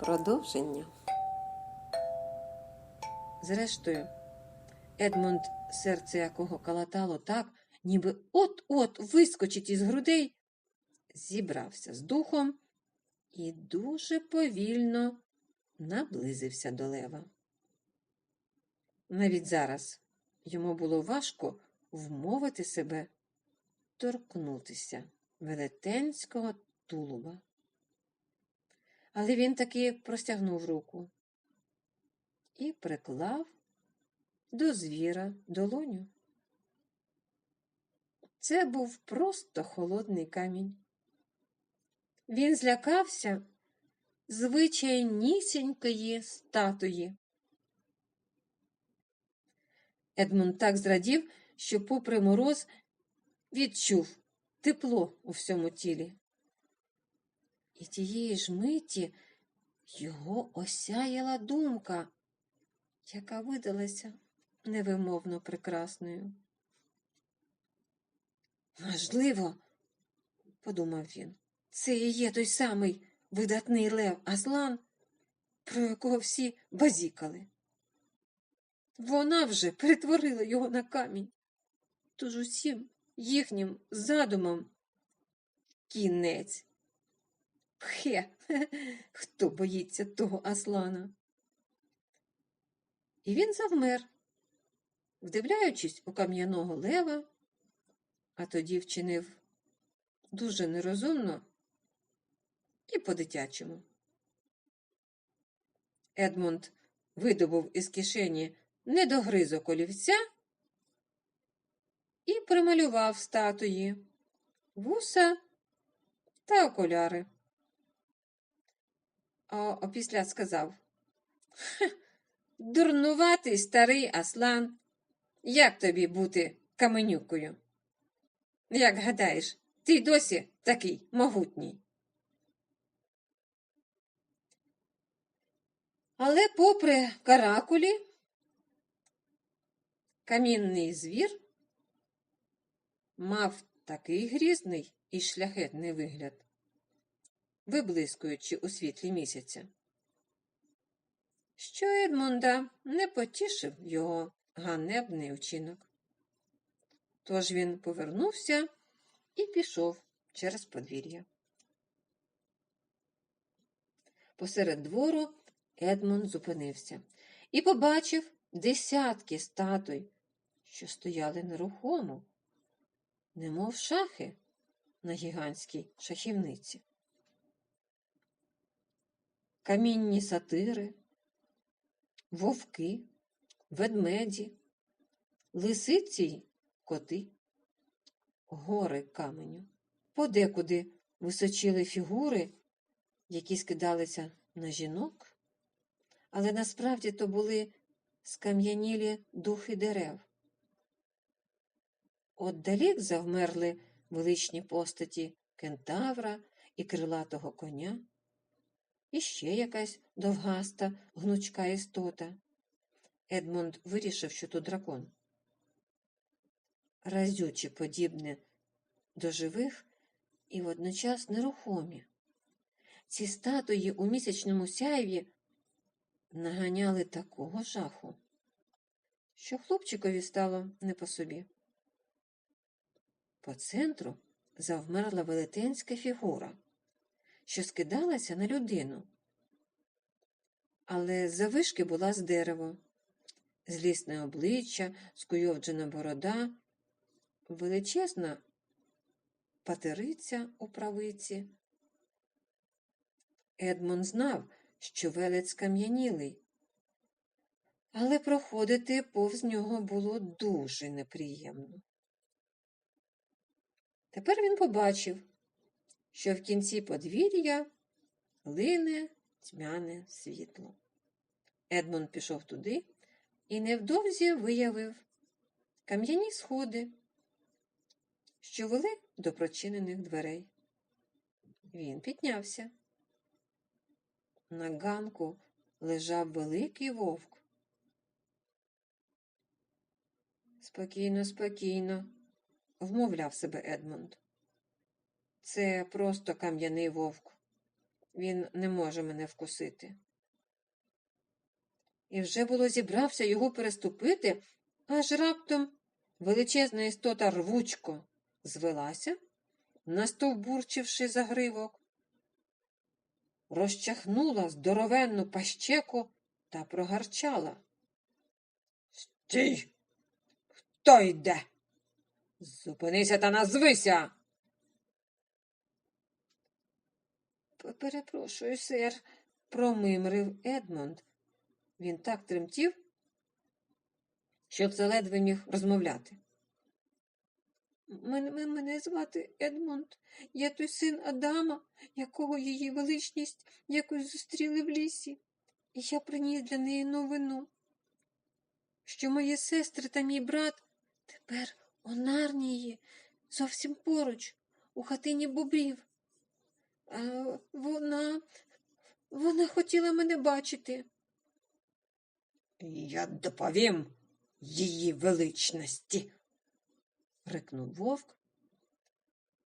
Продовження. Зрештою, Едмонд, серце якого калатало так, ніби от-от вискочить із грудей, зібрався з духом і дуже повільно наблизився до лева. Навіть зараз йому було важко вмовити себе торкнутися велетенського тулуба. Але він таки простягнув руку і приклав до звіра долоню. Це був просто холодний камінь. Він злякався звичайнісінької статуї. Едмунд так зрадів, що, попри мороз, відчув тепло у всьому тілі. І тієї ж миті його осяяла думка, яка видалася невимовно прекрасною. Можливо, подумав він, це і є той самий видатний Лев Аслан, про якого всі базікали. Вона вже перетворила його на камінь. Тож усім їхнім задумам кінець. Пхе, хто боїться того Аслана? І він завмер, вдивляючись у кам'яного лева, а тоді вчинив дуже нерозумно і по-дитячому. Едмунд видобув із кишені недогризок олівця і прималював статуї, вуса та окуляри. Опісля сказав Дурнуватий старий Аслан, як тобі бути каменюкою? Як гадаєш, ти й досі такий могутній. Але попри каракулі, камінний звір мав такий грізний і шляхетний вигляд, виблискуючи у світлі місяця, що Едмунда не потішив його ганебний учинок. Тож він повернувся і пішов через подвір'я. Посеред двору Едмунд зупинився і побачив десятки статуй, що стояли нерухомо, немов шахи на гігантській шахівниці. Камінні сатири, вовки, ведмеді, лисиці й коти, гори каменю. Подекуди височили фігури, які скидалися на жінок, але насправді то були скам'янілі духи дерев. Отдалік завмерли величні постаті кентавра і крилатого коня, і ще якась довгаста гнучка істота. Едмунд вирішив, що то дракон. Разюче подібне до живих і водночас нерухомі. Ці статуї у місячному сяйві наганяли такого жаху, що хлопчикові стало не по собі. По центру завмерла велетенська фігура, що скидалася на людину, але завишки була з дерева, злісне обличчя, скуйовджена борода, величезна патериця у правиці. Едмон знав, що велець скам'янілий, але проходити повз нього було дуже неприємно. Тепер він побачив, що в кінці подвір'я лине тьмяне світло. Едмон пішов туди і невдовзі виявив кам'яні сходи, що вели до прочинених дверей. Він піднявся. На ганку лежав великий вовк. Спокійно, спокійно, вмовляв себе Едмунд. Це просто кам'яний вовк. Він не може мене вкусити. І вже було зібрався його переступити, аж раптом величезна істота рвучко звелася, настовбурчивши загривок, розчахнула здоровенну пащеку та прогарчала. Стій! Хто йде? Зупинися та назвися. Перепрошую, сер, промимрив Едмонд. Він так тремтів, що це ледве міг розмовляти. Мене, мене, звати Едмонд. Я той син Адама, якого її величність якось зустріли в лісі. І я приніс для неї новину, що мої сестри та мій брат тепер у Нарнії, зовсім поруч, у хатині бобрів. Вона, вона хотіла мене бачити. Я доповім її величності, рикнув вовк.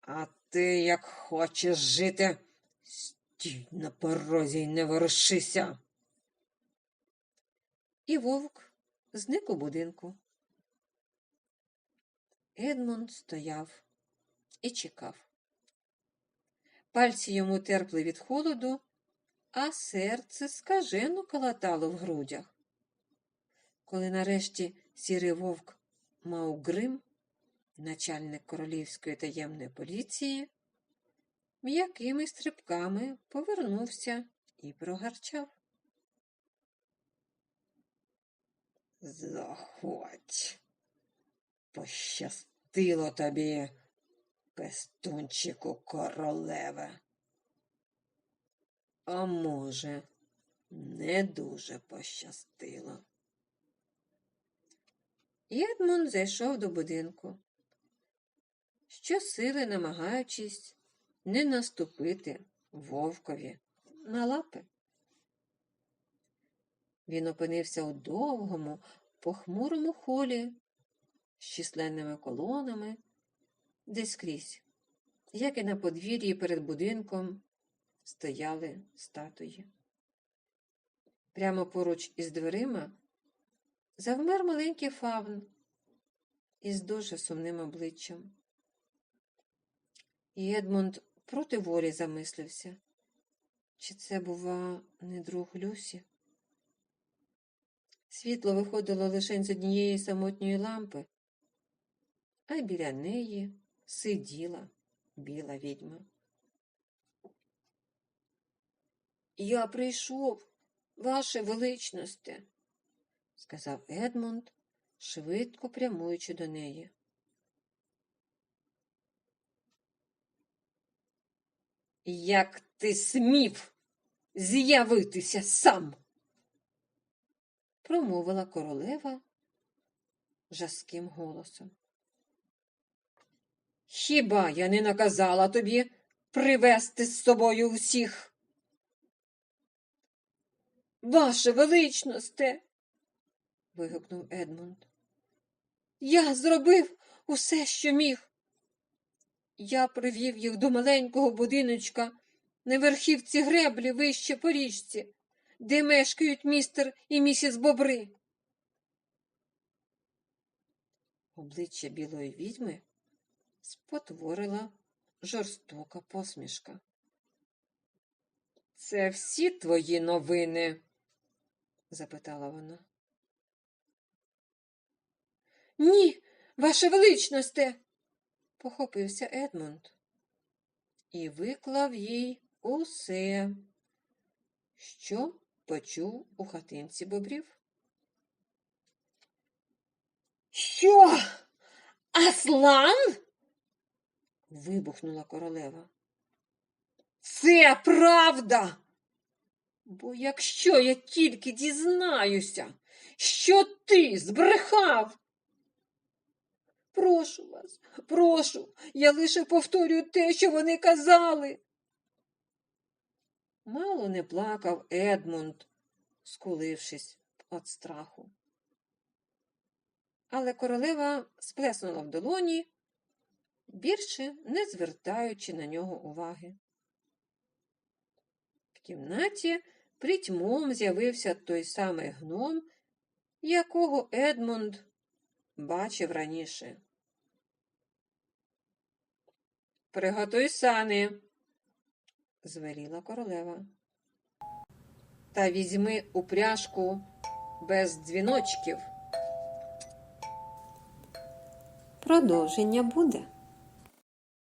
А ти як хочеш жити, стій на порозі й не ворушися. І вовк зник у будинку. Едмонд стояв і чекав. Пальці йому терпли від холоду, а серце скажено калатало в грудях. Коли нарешті сірий вовк мав грим, начальник королівської таємної поліції, м'якими стрибками повернувся і прогарчав. Заходь, пощастило тобі, пестунчику королеве. А може, не дуже пощастило. Єдмон зайшов до будинку, щосили намагаючись не наступити вовкові на лапи. Він опинився у довгому, похмурому холі з численними колонами, де скрізь, як і на подвір'ї перед будинком, стояли статуї. Прямо поруч із дверима завмер маленький фавн із дуже сумним обличчям. І Едмонд проти волі замислився, чи це, бува, не друг Люсі? Світло виходило лише з однієї самотньої лампи, а біля неї сиділа біла відьма. Я прийшов, ваше величносте, сказав Едмунд, швидко прямуючи до неї. Як ти смів з'явитися сам? промовила королева жаским голосом. Хіба я не наказала тобі привезти з собою усіх? Ваше величносте. вигукнув Едмунд. Я зробив усе, що міг. Я привів їх до маленького будиночка на верхівці греблі вище по річці, де мешкають містер і місіс Бобри. Обличчя білої відьми спотворила жорстока посмішка. Це всі твої новини? запитала вона. Ні, ваше величносте, похопився Едмунд і виклав їй усе, що почув у хатинці бобрів. Що? Аслан? Вибухнула королева. Це правда. Бо якщо я тільки дізнаюся, що ти збрехав. Прошу вас, прошу, я лише повторюю те, що вони казали. Мало не плакав Едмунд, скулившись від страху. Але королева сплеснула в долоні, більше не звертаючи на нього уваги. В кімнаті притьмом з'явився той самий гном, якого Едмунд бачив раніше. Приготуй сани, звеліла королева. Та візьми упряжку без дзвіночків. Продовження буде.